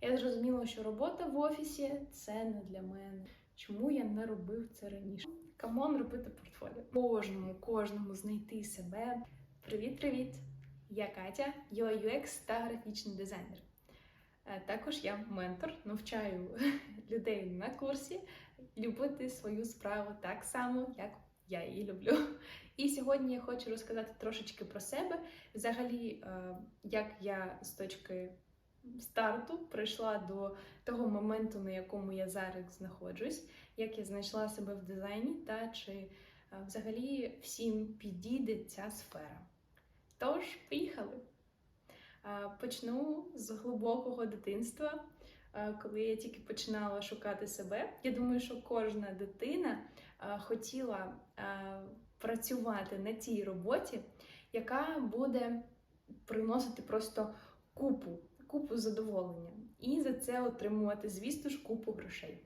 Я зрозуміла, що робота в офісі це не для мене. Чому я не робив це раніше? Камон робити портфоліо. Кожному, кожному знайти себе. Привіт-привіт! Я Катя, UI UX та графічний дизайнер. Е, Також я ментор, навчаю людей на курсі любити свою справу так само, як я її люблю. І сьогодні я хочу розказати трошечки про себе. Взагалі, е, як я з точки старту прийшла до того моменту, на якому я зараз знаходжусь, як я знайшла себе в дизайні, та чи е, взагалі всім підійде ця сфера. Тож, поїхали! Е, Почну з глибокого дитинства, е, коли я тільки починала шукати себе. Я думаю, що кожна дитина хотіла працювати на тій роботі, яка буде приносити просто купу, купу задоволення, і за це отримувати, звісно ж, купу грошей.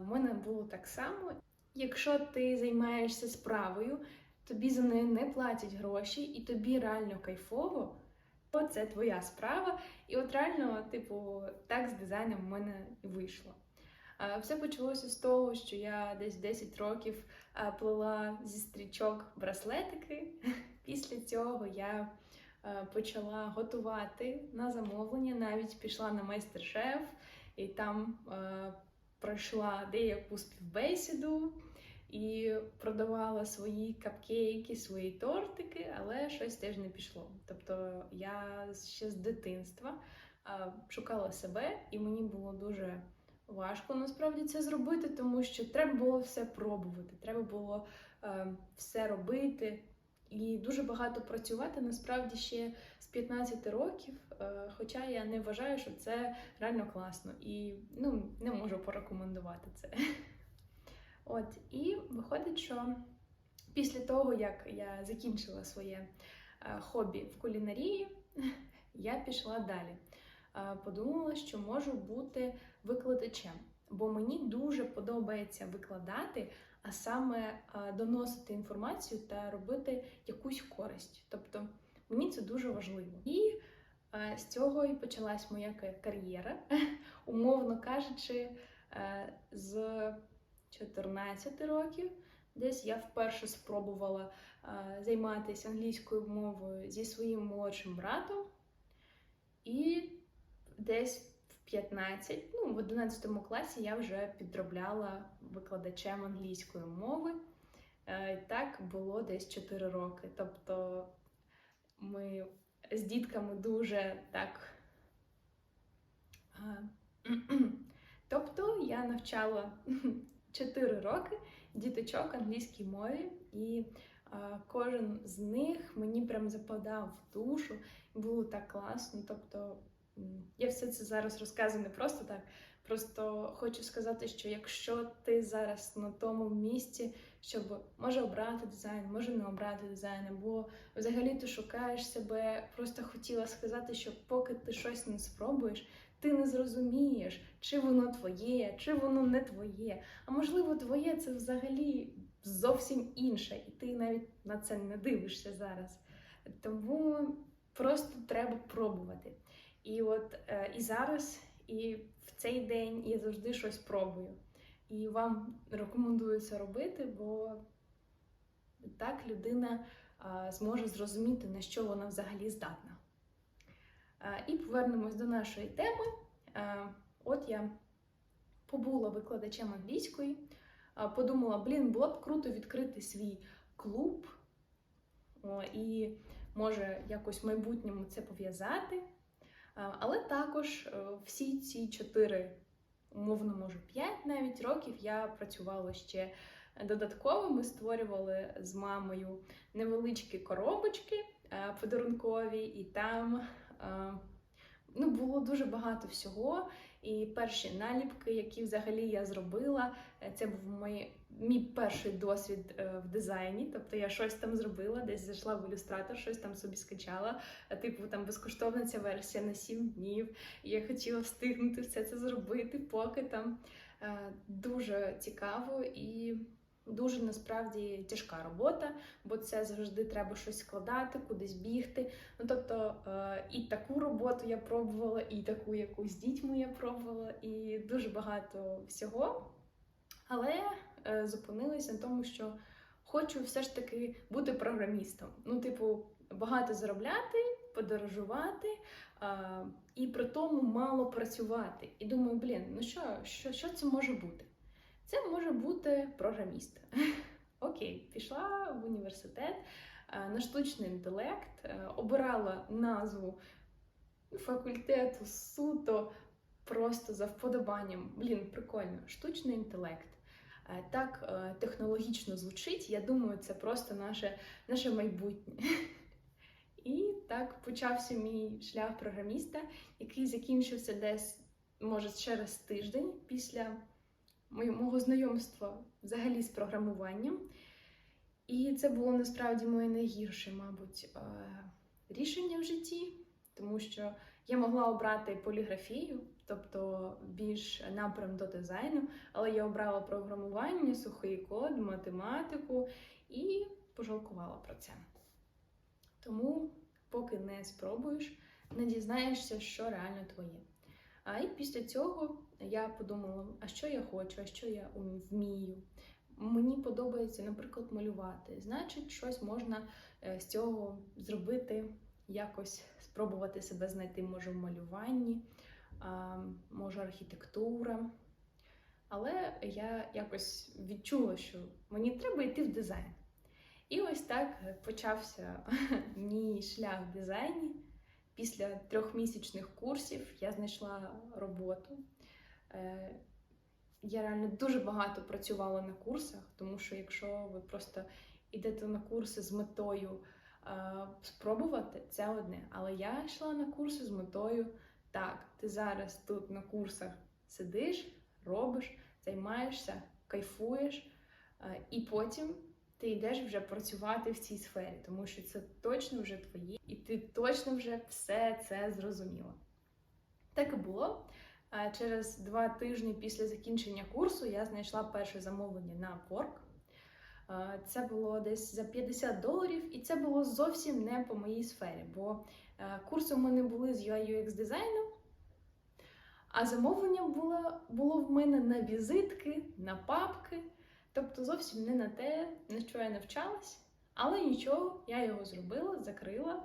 В мене було так само. Якщо ти займаєшся справою, тобі за неї не платять гроші, і тобі реально кайфово, то це твоя справа. І от реально, типу, так з дизайном в мене і вийшло. Все почалося з того, що я десь 10 років плела зі стрічок браслетики. Після цього я почала готувати на замовлення, навіть пішла на майстер-шеф і там а, пройшла деяку співбесіду і продавала свої капкейки, свої тортики, але щось теж не пішло. Тобто я ще з дитинства а, шукала себе, і мені було дуже важко насправді це зробити, тому що треба було все пробувати, треба було е, все робити. І дуже багато працювати насправді ще з 15 років, е, хоча я не вважаю, що це реально класно і ну, не можу порекомендувати це. От, і виходить, що після того, як я закінчила своє е, хобі в кулінарії, я пішла далі. Е, Подумала, що можу бути викладачем, бо мені дуже подобається викладати, а саме доносити інформацію та робити якусь користь. Тобто мені це дуже важливо. І з цього і почалась моя кар'єра, умовно кажучи, е, з 14 років. Десь я вперше спробувала займатися англійською мовою зі своїм молодшим братом. І десь 15, ну, в 11 класі я вже підробляла викладачем англійської мови. Е, так було десь 4 роки. Тобто ми з дітками дуже так. Тобто я навчала 4 роки діточок англійській мові, і кожен з них мені прям западав в душу. Було так класно. Тобто я все це зараз розказую не просто так. Просто хочу сказати, що якщо ти зараз на тому місці, щоб може обрати дизайн, може не обрати дизайн, або взагалі ти шукаєш себе, просто хотіла сказати, що поки ти щось не спробуєш, ти не зрозумієш, чи воно твоє, чи воно не твоє. А можливо, твоє це взагалі зовсім інше, і ти навіть на це не дивишся зараз. Тому просто треба пробувати. І от е, і зараз, і в цей день я завжди щось пробую. І вам рекомендую це робити, бо так людина зможе зрозуміти, на що вона взагалі здатна. Е, І повернемось до нашої теми. Е, От я побула викладачем англійської, подумала, блін, було б круто відкрити свій клуб і може якось в майбутньому це пов'язати. Е, Але також е, всі ці чотири, умовно, може, п'ять навіть років я працювала ще додатково. Ми створювали з мамою невеличкі коробочки е, подарункові, і там ну, було дуже багато всього. І перші наліпки, які взагалі я зробила, е, це був мій, мій перший досвід е, в дизайні. Тобто я щось там зробила, десь зайшла в ілюстратор, щось там собі скачала. Типу там безкоштовна ця версія на 7 днів. І я хотіла встигнути все це зробити, поки там Е, дуже цікаво і Дуже насправді тяжка робота, бо це завжди треба щось складати, кудись бігти. Ну тобто е, і таку роботу я пробувала, і таку, яку з дітьми я пробувала, і дуже багато всього. Але е, зупинилася на тому, що хочу все ж таки бути програмістом. Ну, типу, багато заробляти, подорожувати і при тому мало працювати. І думаю, блін, ну що, що, що це може бути? Це може бути програміст. Окей, пішла в університет на штучний інтелект, а, обирала назву факультету суто просто за вподобанням. Блін, прикольно, штучний інтелект. Е, Так е, технологічно звучить, я думаю, це просто наше, наше майбутнє. І так почався мій шлях програміста, який закінчився десь, може, через тиждень після мого знайомства взагалі з програмуванням. І це було насправді моє найгірше, мабуть, е, рішення в житті, тому що я могла обрати поліграфію, тобто більш напрям до дизайну, але я обрала програмування, сухий код, математику і пожалкувала про це. Тому, поки не спробуєш, не дізнаєшся, що реально твоє. А і після цього я подумала, а що я хочу, а що я вмію. Мені подобається, наприклад, малювати. Значить, щось можна е, з цього зробити, якось спробувати себе знайти, може, в малюванні, може, архітектура. Але я якось відчула, що мені треба йти в дизайн. І ось так почався мій шлях в дизайні. Після трьохмісячних курсів я знайшла роботу. Е, Я реально дуже багато працювала на курсах, тому що якщо ви просто йдете на курси з метою е, спробувати, це одне. Але я йшла на курси з метою так, ти зараз тут на курсах сидиш, робиш, займаєшся, кайфуєш, е, і потім ти йдеш вже працювати в цій сфері, тому що це точно вже твоє, і ти точно вже все це зрозуміла. Так і було. Через два тижні після закінчення курсу я знайшла перше замовлення на Upwork. Це було десь за 50 доларів, і це було зовсім не по моїй сфері, бо е, курси в мене були з UI UX дизайну, а замовлення було, було в мене на візитки, на папки. Тобто зовсім не на те, на що я навчалась, але нічого, я його зробила, закрила.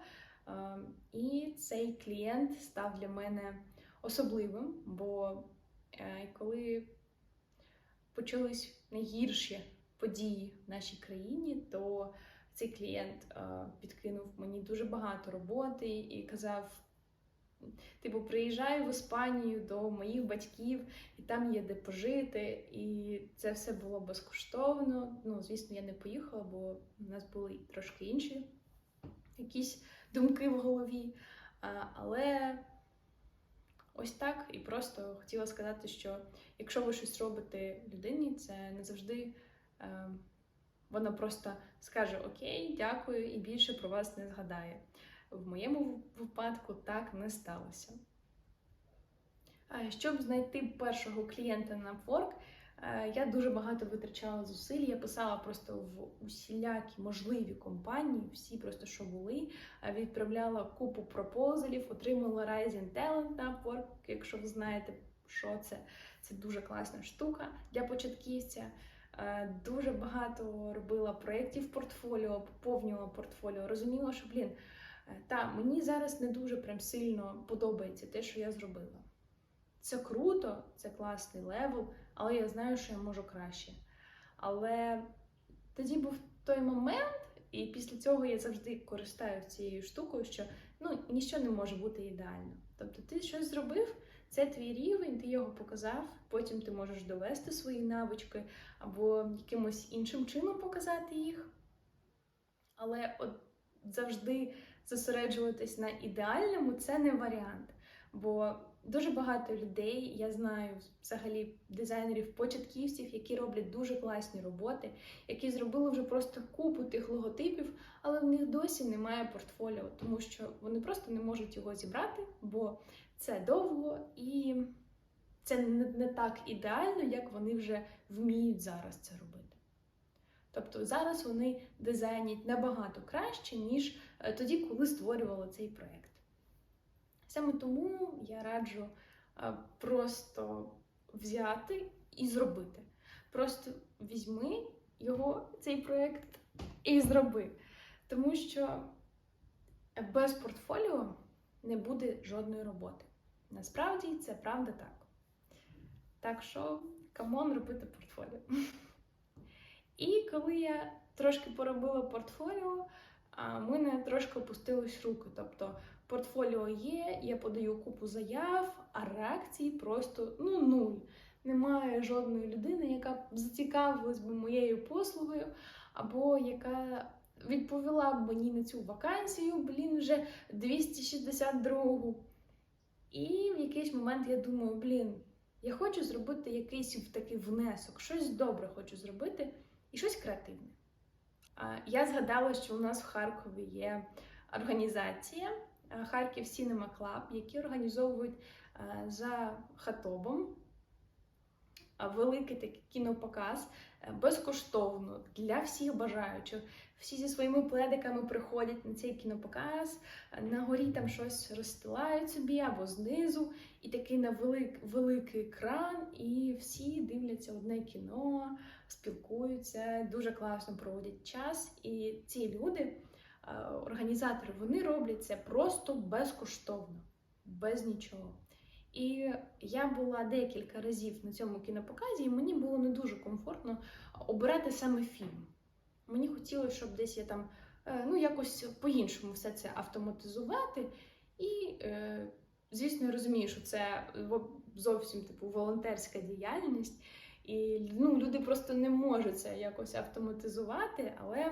Е, І цей клієнт став для мене особливим, бо е, коли почались найгірші події в нашій країні, то цей клієнт е, підкинув мені дуже багато роботи і казав. Типу, приїжджаю в Іспанію до моїх батьків, і там є де пожити, і це все було безкоштовно. Ну, звісно, я не поїхала, бо в нас були трошки інші якісь думки в голові. Але ось так, і просто хотіла сказати, що якщо ви щось робите людині, це не завжди е, вона просто скаже Окей, дякую, і більше про вас не згадає. В моєму випадку так не сталося. Щоб знайти першого клієнта на е, я дуже багато витрачала зусиль. Я писала просто в усілякі можливі компанії, всі просто що були. Е, Відправляла купу пропозалів, отримала Rising Talent Upwork, якщо ви знаєте, що це. Це дуже класна штука для початківця. Е, Дуже багато робила проєктів портфоліо, поповнювала портфоліо. Розуміла, що блін. Е, Та, мені зараз не дуже прям сильно подобається те, що я зробила. Це круто, це класний левел, але я знаю, що я можу краще. Але тоді був той момент, і після цього я завжди користаюся цією штукою, що ну, ніщо не може бути ідеально. Тобто ти щось зробив, це твій рівень, ти його показав, потім ти можеш довести свої навички або якимось іншим чином показати їх. Але от завжди зосереджуватись на ідеальному це не варіант. Бо дуже багато людей, я знаю взагалі дизайнерів, початківців, які роблять дуже класні роботи, які зробили вже просто купу тих логотипів, але в них досі немає портфоліо, тому що вони просто не можуть його зібрати, бо це довго і це не, так ідеально, як вони вже вміють зараз це робити. Тобто зараз вони дизайнять набагато краще, ніж е, тоді, коли створювали цей проєкт. Саме тому я раджу е, просто взяти і зробити. Просто візьми його, цей проєкт, і зроби. Тому що без портфоліо не буде жодної роботи. Насправді це правда так. Так що, камон, робити портфоліо. І коли я трошки поробила портфоліо, в мене трошки опустились руки. Тобто портфоліо є, я подаю купу заяв, а реакції просто ну нуль. Немає жодної людини, яка б зацікавилась би моєю послугою, або яка відповіла б мені на цю вакансію, блін, вже 262-гу. І в якийсь момент я думаю, блін, я хочу зробити якийсь такий внесок, щось добре хочу зробити і щось креативне. Я згадала, що у нас в Харкові є організація Харків Cinema Club, які організовують за хатобом великий такий кінопоказ е, безкоштовно для всіх бажаючих. Всі зі своїми пледиками приходять на цей кінопоказ, е, на горі там щось розстилають собі або знизу, і такий на велик, великий екран, і всі дивляться одне кіно, спілкуються, дуже класно проводять час. І ці люди, е, організатори, вони роблять це просто безкоштовно, без нічого. І я була декілька разів на цьому кінопоказі, і мені було не дуже комфортно обирати саме фільм. Мені хотілося, щоб десь я там е, ну, якось по-іншому все це автоматизувати. І, е, звісно, я розумію, що це зовсім типу волонтерська діяльність, і ну, люди просто не можуть це якось автоматизувати, але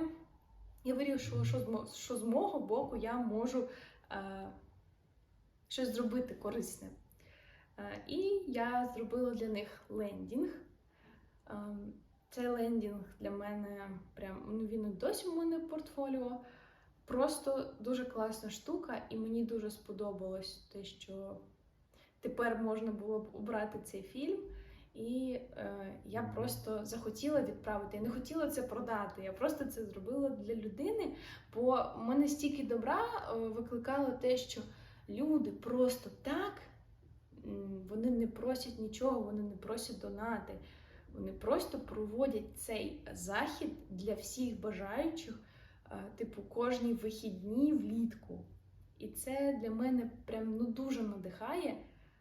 я вирішила, що що з мого боку я можу е, щось зробити корисне. Е, І я зробила для них лендінг. Ем, Цей лендінг для мене прям ну він досі в мене в портфоліо. Просто дуже класна штука, і мені дуже сподобалось те, що тепер можна було б обрати цей фільм. І е, я просто захотіла відправити. Я не хотіла це продати. Я просто це зробила для людини, бо мене стільки добра е, викликало те, що люди просто так вони не просять нічого, вони не просять донати. Вони просто проводять цей захід для всіх бажаючих, е, типу, кожні вихідні влітку. І це для мене прям ну, дуже надихає,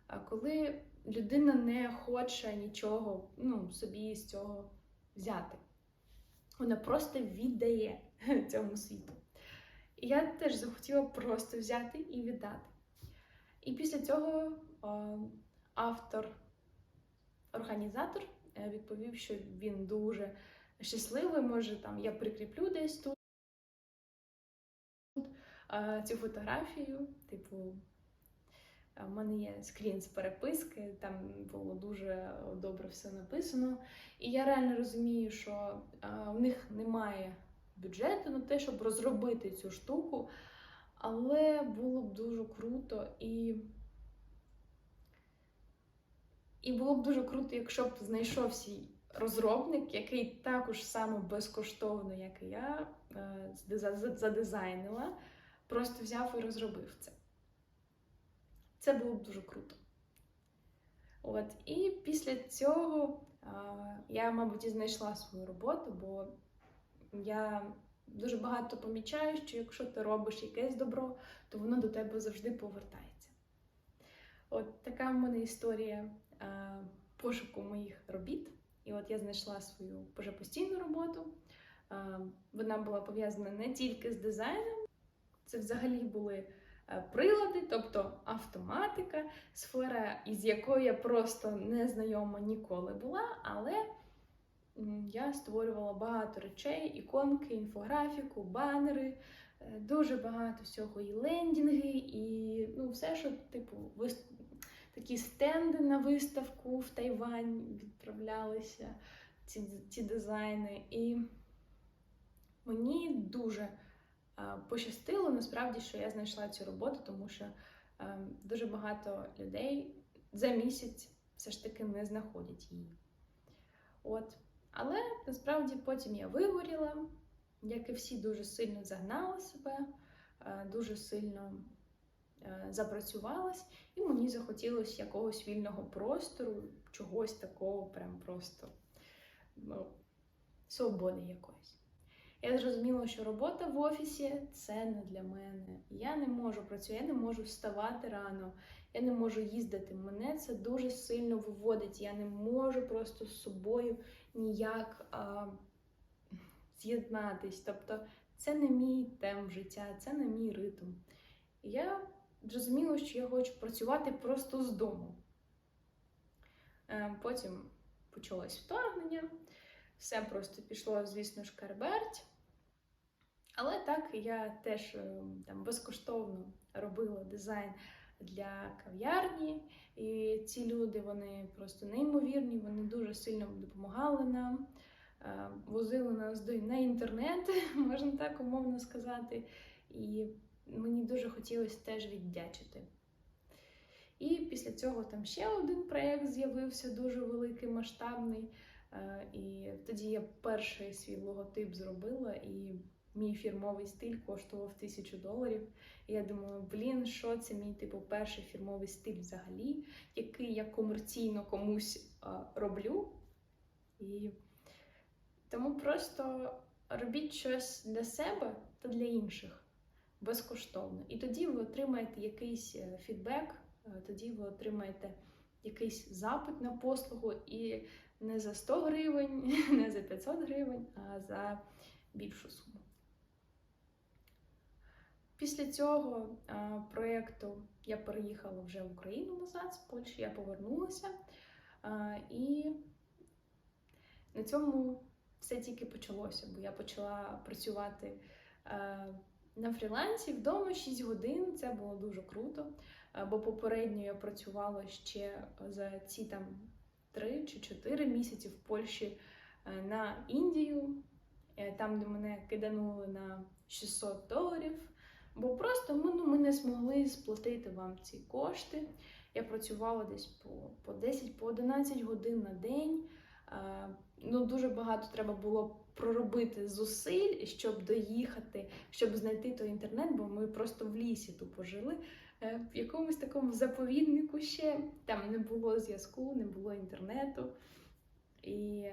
а коли людина не хоче нічого ну, собі з цього взяти. Вона просто віддає цьому світу. І я теж захотіла просто взяти і віддати. І після цього е, автор, організатор е, відповів, що він дуже щасливий. Може, там я прикріплю десь тут е, цю фотографію. Типу, е, в мене є скрін з переписки, там було дуже добре все написано. І я реально розумію, що е, в них немає бюджету на те, щоб розробити цю штуку. Але було б дуже круто і. І було б дуже круто, якщо б знайшовся розробник, який також само безкоштовно, як і я, е, за- за- задизайнила, просто взяв і розробив це. Це було б дуже круто. От, і після цього я, мабуть, і знайшла свою роботу, бо я дуже багато помічаю, що якщо ти робиш якесь добро, то воно до тебе завжди повертається. От така в мене історія пошуку моїх робіт. І от я знайшла свою вже постійну роботу. Вона була пов'язана не тільки з дизайном, це взагалі були прилади, тобто автоматика, сфера, із якою я просто не знайома ніколи була, але я створювала багато речей, іконки, інфографіку, банери, е, дуже багато всього, і лендінги, і ну, все, що типу вис- такі стенди на виставку в Тайвань відправлялися, ці, ці дизайни. І мені дуже пощастило насправді, що я знайшла цю роботу, тому що дуже багато людей за місяць все ж таки не знаходять її. От. Але насправді потім я вигоріла, як і всі дуже сильно загнала себе, е, дуже сильно е, запрацювалась, і мені захотілося якогось вільного простору, чогось такого, прям просто ну, свободи якоїсь. Я зрозуміла, що робота в офісі це не для мене. Я не можу працювати, я не можу вставати рано, я не можу їздити. Мене це дуже сильно виводить. Я не можу просто з собою ніяк а, з'єднатись. Тобто це не мій темп життя, це не мій ритм. Я зрозуміла, що я хочу працювати просто з дому. Е, Потім почалось вторгнення, все просто пішло, звісно ж, карберть. Але так я теж е, там безкоштовно робила дизайн для кав'ярні. І ці люди вони просто неймовірні, вони дуже сильно допомагали нам, е, возили нас до на інтернет, можна так умовно сказати. І мені дуже хотілося теж віддячити. І після цього там ще один проєкт з'явився дуже великий, масштабний. Е, І тоді я перший свій логотип зробила, і мій фірмовий стиль коштував тисячу доларів. І я думаю, блін, що це мій типу перший фірмовий стиль взагалі, який я комерційно комусь роблю. І тому просто робіть щось для себе та для інших безкоштовно. І тоді ви отримаєте якийсь е, фідбек, е, тоді ви отримаєте якийсь запит на послугу, і не за 100 гривень, не за 500 гривень, а за більшу суму. Після цього проєкту я переїхала вже в Україну назад, з Польщі я повернулася. І на цьому все тільки почалося, бо я почала працювати на фрілансі вдома 6 годин. Це було дуже круто. Бо попередньо я працювала ще за ці там 3 чи 4 місяці в Польщі е, на Індію, е, там, де мене киданули на 600 доларів. Бо просто ми, ну, ми не змогли сплатити вам ці кошти. Я працювала десь по, по 10 по 11 годин на день. А, ну, Дуже багато треба було проробити зусиль, щоб доїхати, щоб знайти той інтернет, бо ми просто в лісі тупо жили. Е, В якомусь такому заповіднику ще там не було зв'язку, не було інтернету. І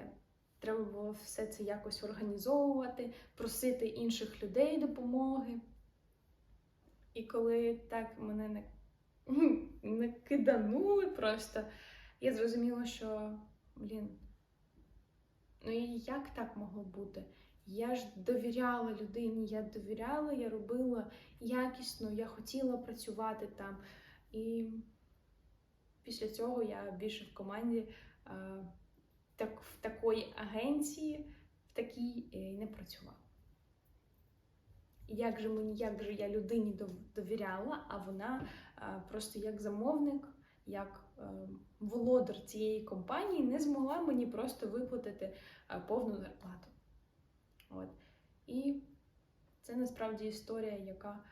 треба було все це якось організовувати, просити інших людей допомоги. І коли так мене не, киданули просто, я зрозуміла, що, блін, ну і як так могло бути? Я ж довіряла людині, я довіряла, я робила якісно, я хотіла працювати там. І після цього я більше в команді так, в такої агенції, в такій е, не працювала як же мені, як же я людині довіряла, а вона просто як замовник, як е, володар цієї компанії не змогла мені просто виплатити повну зарплату. От. І це насправді історія, яка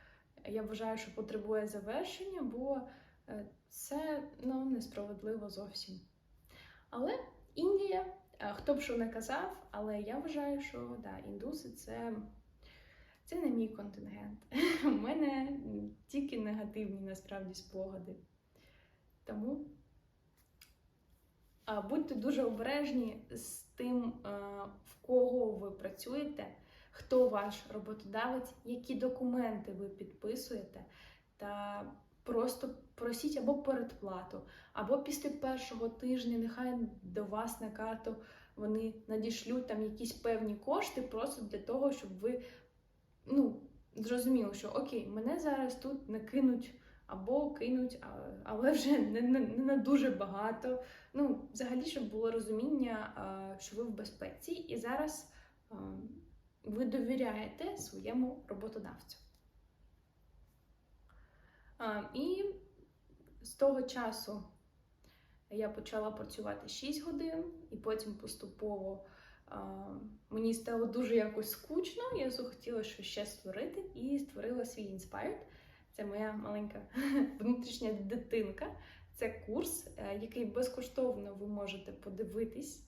я вважаю, що потребує завершення, бо е, це ну, несправедливо зовсім. Але Індія, хто б що не казав, але я вважаю, що да, індуси це. Це не мій контингент. У мене тільки негативні насправді спогади. Тому будьте дуже обережні з тим, в кого ви працюєте, хто ваш роботодавець, які документи ви підписуєте, та просто просіть або передплату, або після першого тижня нехай до вас на карту вони надішлють там якісь певні кошти, просто для того, щоб ви ну, зрозуміло, що окей, мене зараз тут не кинуть або кинуть, але вже не, не, не на дуже багато. Ну, взагалі, щоб було розуміння, що ви в безпеці, і зараз ви довіряєте своєму роботодавцю. І з того часу я почала працювати 6 годин, і потім поступово Мені стало дуже якось скучно, я захотіла щось ще створити і створила свій Inspired. Це моя маленька внутрішня дитинка. Це курс, е, який безкоштовно ви можете подивитись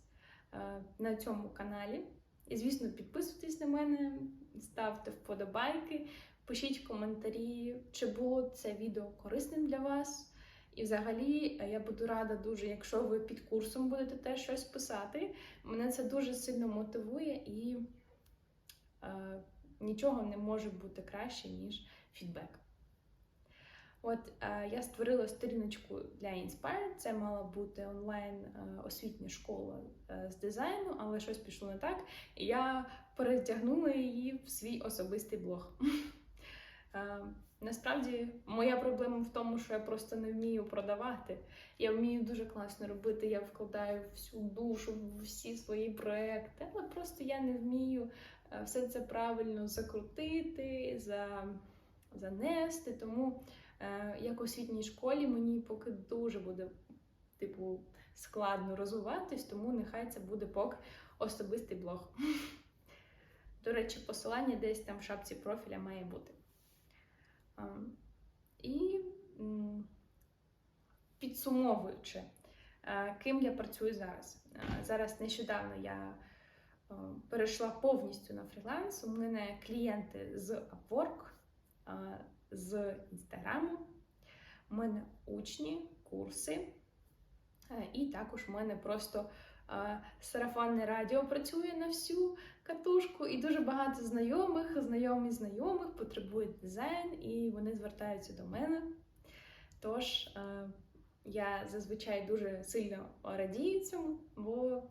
е, на цьому каналі. І, звісно, підписуйтесь на мене, ставте вподобайки, пишіть коментарі, чи було це відео корисним для вас. І взагалі е, я буду рада дуже, якщо ви під курсом будете теж щось писати. Мене це дуже сильно мотивує і е, нічого не може бути краще, ніж фідбек. От е, я створила сторіночку для Inspire. Це мала бути онлайн е, освітня школа е, з дизайну, але щось пішло не так. І я перетягнула її в свій особистий блог. Е, Насправді, моя проблема в тому, що я просто не вмію продавати. Я вмію дуже класно робити, я вкладаю всю душу в всі свої проекти, але просто я не вмію е, все це правильно закрутити, за, занести. Тому як у освітній школі мені поки дуже буде типу складно розвиватись, тому нехай це буде поки особистий блог. До речі, посилання десь там в шапці профіля має бути. Ем, І підсумовуючи, е, ким я працюю зараз. Е, Зараз нещодавно я е, перейшла повністю на фріланс. У мене клієнти з Upwork, е, з Інстаграму, у мене учні, курси, е, і також у мене просто е, сарафанне радіо працює на всю катушку, і дуже багато знайомих, знайомі знайомих потребують дизайн, і вони звертаються до мене. Тож е, я зазвичай дуже сильно радію цьому, бо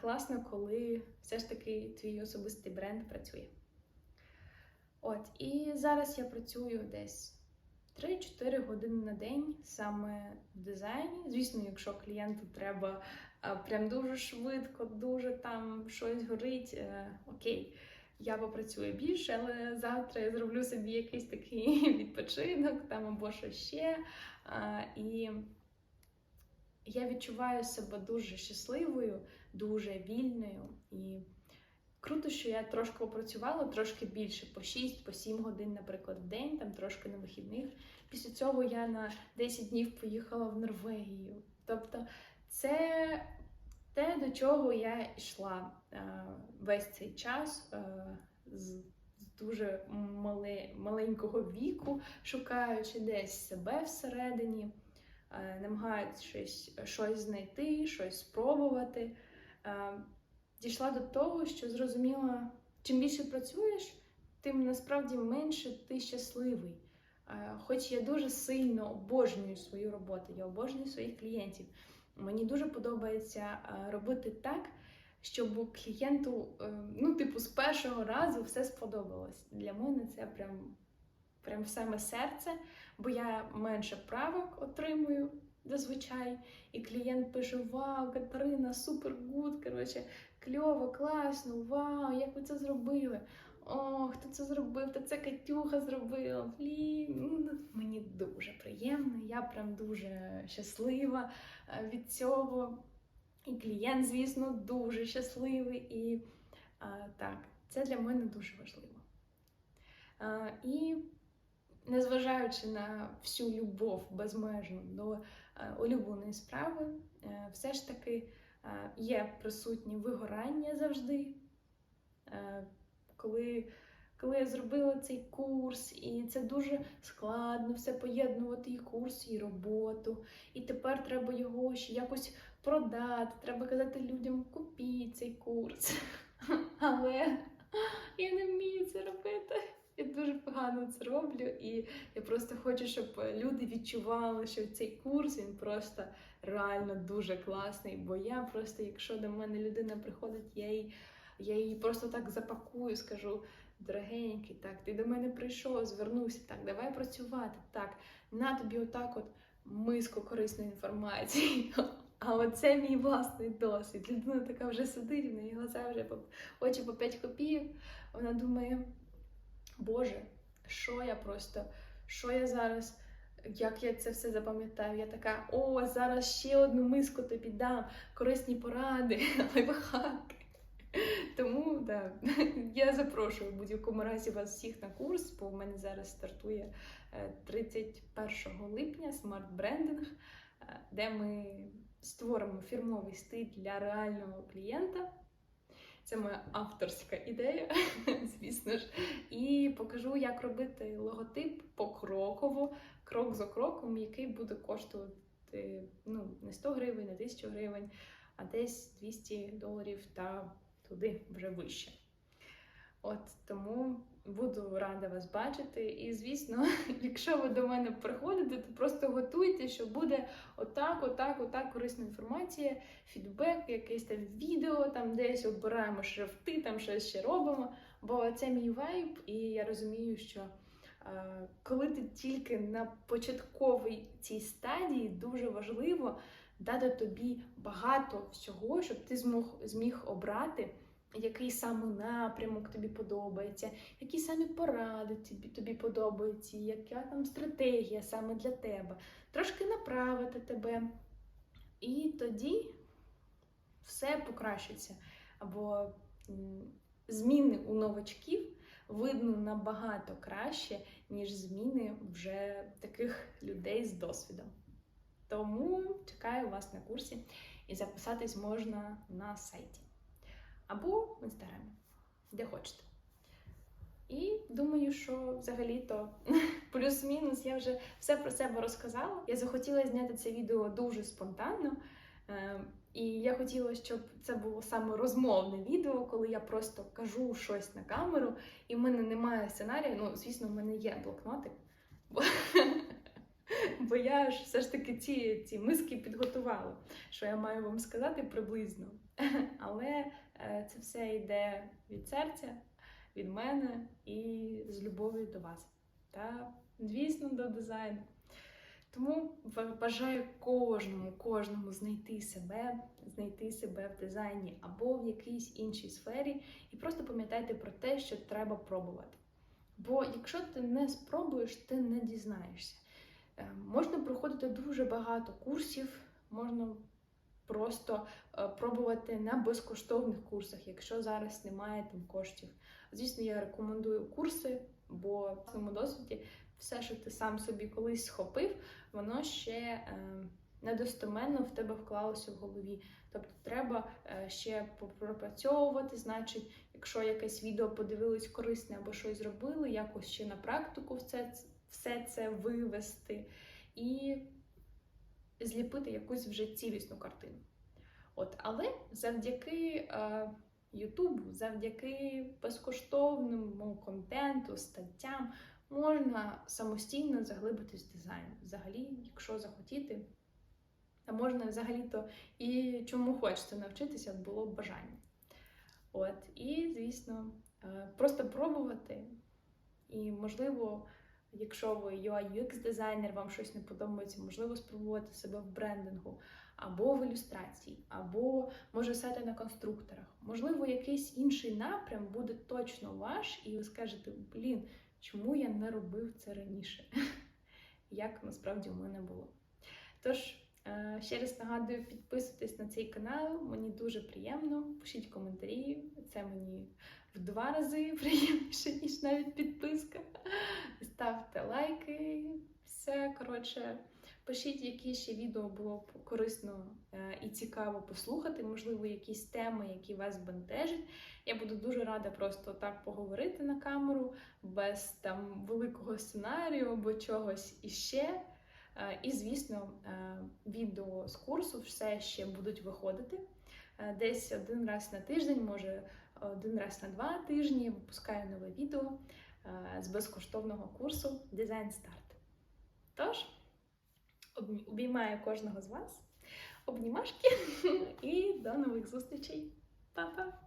класно, коли все ж таки твій особистий бренд працює. От, і зараз я працюю десь 3-4 години на день саме в дизайні. Звісно, якщо клієнту треба а, прям дуже швидко, дуже там щось горить, е, окей, я попрацюю більше, але завтра я зроблю собі якийсь такий відпочинок там або що ще. А, і я відчуваю себе дуже щасливою, дуже вільною. І круто, що я трошки попрацювала, трошки більше, по 6, по 7 годин, наприклад, в день, там трошки на вихідних. Після цього я на 10 днів поїхала в Норвегію. Тобто, це те, до чого я йшла е, весь цей час е, з, дуже мале, маленького віку, шукаючи десь себе всередині, е, намагаючись щось знайти, щось спробувати. Дійшла до того, що зрозуміла, чим більше працюєш, тим насправді менше ти щасливий. Е, Хоч я дуже сильно обожнюю свою роботу, я обожнюю своїх клієнтів. Мені дуже подобається е, робити так, щоб клієнту, е, ну, типу, з першого разу все сподобалось. Для мене це прям, прям саме серце, бо я менше правок отримую зазвичай, і клієнт пише: Вау, Катерина, супер гуд! Коротше, кльово, класно, вау, як ви це зробили? О, хто це зробив? Та це Катюха зробила. Блін, ну, мені дуже приємно. Я прям дуже щаслива е, від цього. І клієнт, звісно, дуже щасливий. І а, так, це для мене дуже важливо. А, і незважаючи на всю любов безмежну до е, улюбленої справи, е, все ж таки е, є присутнє вигорання завжди. Е, коли, коли я зробила цей курс, і це дуже складно все поєднувати і курс, і роботу. І тепер треба його ще якось продати. Треба казати людям, купіть цей курс. Але я не вмію це робити. Я дуже погано це роблю, і я просто хочу, щоб люди відчували, що цей курс він просто реально дуже класний. Бо я просто, якщо до мене людина приходить, я їй я її просто так запакую, скажу: дорогенький, так, ти до мене прийшов, звернувся, так, давай працювати. Так, на тобі отак от миску корисної інформації. А оце мій власний досвід. Людина така вже сидить, в неї глаза вже по очі по 5 копійок. Вона думає, Боже, що я просто, що я зараз. Як я це все запам'ятаю, я така, о, зараз ще одну миску тобі дам, корисні поради, лайфхаки. Тому да, я запрошую в будь-якому разі вас всіх на курс, бо в мене зараз стартує е, 31 липня смарт-брендинг, е, де ми створимо фірмовий стиль для реального клієнта. Це моя авторська ідея, звісно ж. І покажу, як робити логотип покроково, крок за кроком, який буде коштувати ну, не 100 гривень, не 1000 гривень, а десь 200 доларів та туди вже вище. От тому буду рада вас бачити. І, звісно, якщо ви до мене приходите, то просто готуйте, що буде отак, отак, отак корисна інформація, фідбек, якесь там відео, там десь обираємо шрифти, там щось ще робимо. Бо це мій вайб, і я розумію, що е, коли ти тільки на початковій цій стадії, дуже важливо дати тобі багато всього, щоб ти змог зміг обрати який саме напрямок тобі подобається, які самі поради тобі, тобі подобаються, яка там стратегія саме для тебе, трошки направити тебе. І тоді все покращиться. Або зміни у новачків видно набагато краще, ніж зміни вже таких людей з досвідом. Тому чекаю вас на курсі і записатись можна на сайті або в інстаграмі, де хочете. І думаю, що взагалі-то плюс-мінус я вже все про себе розказала. Я захотіла зняти це відео дуже спонтанно. Е, І я хотіла, щоб це було саме розмовне відео, коли я просто кажу щось на камеру, і в мене немає сценарію. Ну, звісно, в мене є блокнотик. бо я ж все ж таки ці, ці миски підготувала, що я маю вам сказати приблизно. Але е, це все йде від серця, від мене і з любов'ю до вас. Та, звісно, до дизайну. Тому бажаю кожному, кожному знайти себе, знайти себе в дизайні або в якійсь іншій сфері, і просто пам'ятайте про те, що треба пробувати. Бо якщо ти не спробуєш, ти не дізнаєшся. Е, Можна проходити дуже багато курсів, можна просто е, пробувати на безкоштовних курсах, якщо зараз немає там коштів. Звісно, я рекомендую курси, бо в своєму досвіді все, що ти сам собі колись схопив, воно ще е, недостоменно в тебе вклалося в голові. Тобто треба ще попропрацьовувати, значить, якщо якесь відео подивились корисне або щось зробили, якось ще на практику все, ц- все це вивести і зліпити якусь вже цілісну картину. От, але завдяки е, Ютубу, завдяки безкоштовному контенту, статтям можна самостійно заглибитись в дизайн. Взагалі, якщо захотіти, а можна взагалі-то і чому хочеться навчитися, було б бажання. От, і, звісно, е, просто пробувати. І, можливо, якщо ви UI UX дизайнер, вам щось не подобається, можливо, спробувати себе в брендингу, або в ілюстрації, або може сайти на конструкторах. Можливо, якийсь інший напрям буде точно ваш, і ви скажете, блін, чому я не робив це раніше? Як насправді у мене було. Тож, е, ще раз нагадую, підписуйтесь на цей канал, мені дуже приємно. Пишіть коментарі, це мені в два рази приємніше, ніж навіть підписка. Ставте лайки, все коротше. Пишіть, які ще відео було б корисно е, і цікаво послухати, можливо, якісь теми, які вас бентежать. Я буду дуже рада просто так поговорити на камеру, без там великого сценарію або чогось іще. Е, І, звісно, е, відео з курсу все ще будуть виходити. Десь один раз на тиждень, може один раз на два тижні випускаю нове відео е, з безкоштовного курсу Дизайн Старт. Тож, обіймаю кожного з вас, обнімашки і до нових зустрічей. Па-па!